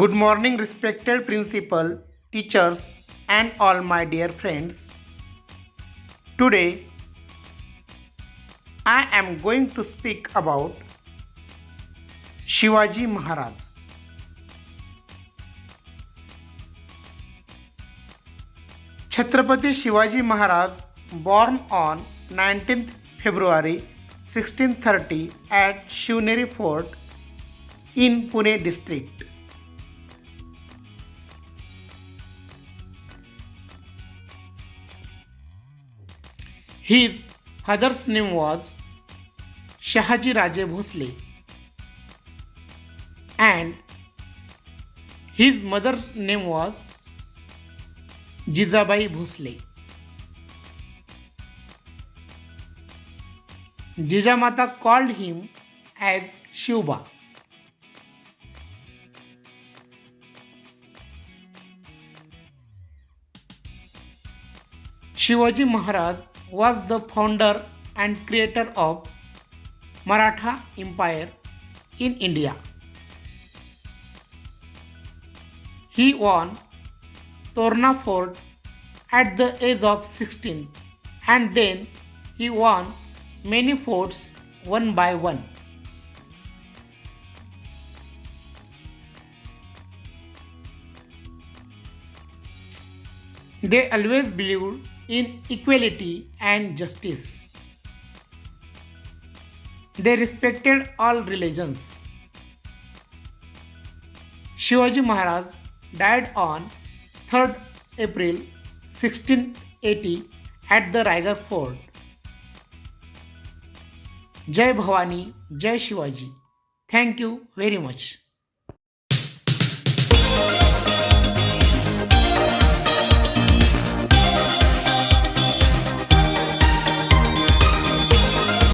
Good morning, respected principal, teachers, and all my dear friends. Today, I am going to speak about Shivaji Maharaj. Chhatrapati Shivaji Maharaj, born on 19th February 1630 at Shivneri Fort in Pune district. His father's name was Shahaji Raje Bhosale and his mother name was Jijabai Bhosale Jijamata called him as Shivba Shivaji Maharaj was the founder and creator of Maratha Empire in India. He won Torna Fort at the age of 16 and then he won many forts one by one. They always believed in equality and justice. They respected all religions. Shivaji Maharaj died on 3rd April 1680 at the Raigar Fort. Jai Bhavani, Jai Shivaji. Thank you very much.